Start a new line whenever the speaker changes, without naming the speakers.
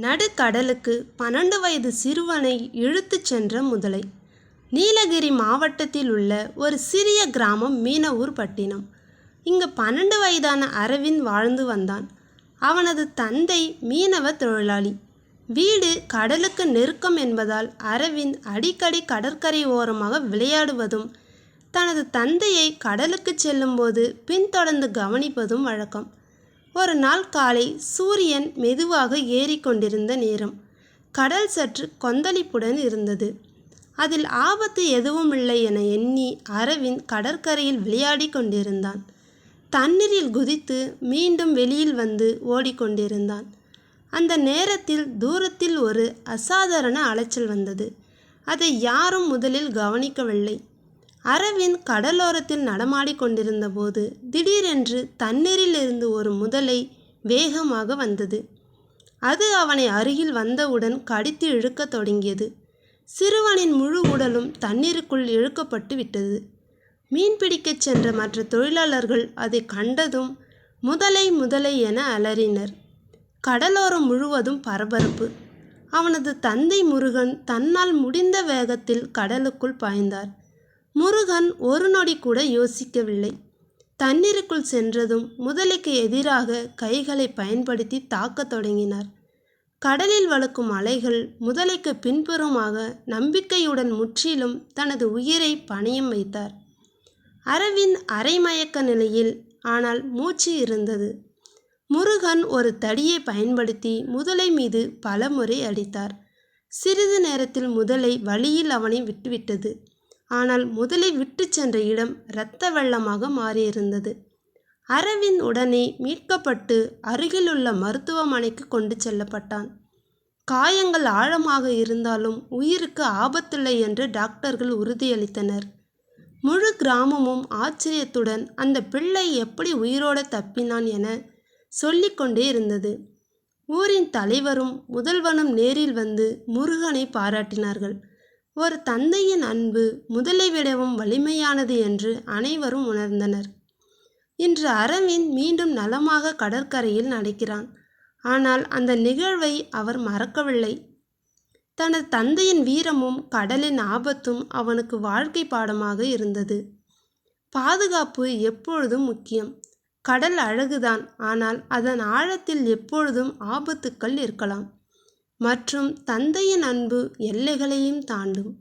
நடுக்கடலுக்கு பன்னெண்டு வயது சிறுவனை இழுத்துச் சென்ற முதலை. நீலகிரி மாவட்டத்தில் உள்ள ஒரு சிறிய கிராமம் மீனவூர் பட்டினம். இங்கு பன்னெண்டு வயதான அரவிந்த் வாழ்ந்து வந்தான். அவனது தந்தை மீனவ தொழிலாளி. வீடு கடலுக்கு நெருக்கம் என்பதால் அரவிந்த் அடிக்கடி கடற்கரை ஓரமாக விளையாடுவதும் தனது தந்தையை கடலுக்கு செல்லும்போது பின்தொடர்ந்து கவனிப்பதும் வழக்கம். ஒரு நாள் காலை சூரியன் மெதுவாக ஏறிக்கொண்டிருந்த நேரம். கடல் சற்று கொந்தளிப்புடன் இருந்தது. அதில் ஆபத்து எதுவும் இல்லை என எண்ணி அரவிந்த் கடற்கரையில் விளையாடி கொண்டிருந்தான். தண்ணீரில் குதித்து மீண்டும் வெளியில் வந்து ஓடிக்கொண்டிருந்தான் அந்த நேரத்தில் தூரத்தில் ஒரு அசாதாரண அலைச்சல் வந்தது. அதை யாரும் முதலில் கவனிக்கவில்லை. அரவிந்த் கடலோரத்தில் நடமாடிக் கொண்டிருந்தபோது திடீரென்று தண்ணீரிலிருந்து ஒரு முதலை வேகமாக வந்தது. அது அவனை அருகில் வந்தவுடன் கடித்து இழுக்கத் தொடங்கியது. சிறுவனின் முழு உடலும் தண்ணீருக்குள் இழுக்கப்பட்டு விட்டது. மீன் பிடிக்கச் சென்ற மற்ற தொழிலாளர்கள் அதை கண்டதும் முதலை முதலை என அலறினர். கடலோரம் முழுவதும் பரபரப்பு. அவனது தந்தை முருகன் தன்னால் முடிந்த வேகத்தில் கடலுக்குள் பாய்ந்தார். முருகன் ஒரு நொடி கூட யோசிக்கவில்லை. தண்ணீருக்குள் சென்றதும் முதலைக்கு எதிராக கைகளை பயன்படுத்தி தாக்கத் தொடங்கினார். கடலில் வழுக்கும் அலைகள் முதலைக்கு பின்புறமாக நம்பிக்கையுடன் முற்றிலும் தனது உயிரை பணியம் வைத்தார். அரவிந்த் அரைமயக்க நிலையில் ஆனால் மூச்சு இருந்தது. முருகன் ஒரு தடியை பயன்படுத்தி முதலை மீது பலமுறை அடித்தார். சிறிது நேரத்தில் முதலை வழியில் அவனை விட்டுவிட்டது. ஆனால் முதலை விட்டு சென்ற இடம் இரத்த வெள்ளமாக மாறியிருந்தது. அரவிந்த் உடனே மீட்கப்பட்டு அருகிலுள்ள மருத்துவமனைக்கு கொண்டு செல்லப்பட்டான். காயங்கள் ஆழமாக இருந்தாலும் உயிருக்கு ஆபத்தில்லை என்று டாக்டர்கள் உறுதியளித்தனர். முழு கிராமமும் ஆச்சரியத்துடன் அந்த பிள்ளை எப்படி உயிரோடு தப்பினான் என சொல்லிக்கொண்டே இருந்தது. ஊரின் தலைவரும் முதல்வனும் நேரில் வந்து முருகனை பாராட்டினார்கள். ஒரு தந்தையின் அன்பு முதலை விடவும் வலிமையானது என்று அனைவரும் உணர்ந்தனர். இன்று அரவிந்த் மீண்டும் நலமாக கடற்கரையில் நடக்கிறான். ஆனால் அந்த நிகழ்வை அவர் மறக்கவில்லை. தனது தந்தையின் வீரமும் கடலின் ஆபத்தும் அவனுக்கு வாழ்க்கை பாடமாக இருந்தது. பாதுகாப்பு எப்பொழுதும் முக்கியம். கடல் அழகுதான். ஆனால் அதன் ஆழத்தில் எப்பொழுதும் ஆபத்துக்கள் இருக்கலாம். மற்றும் தந்தையின் அன்பு எல்லைகளையும் தாண்டும்.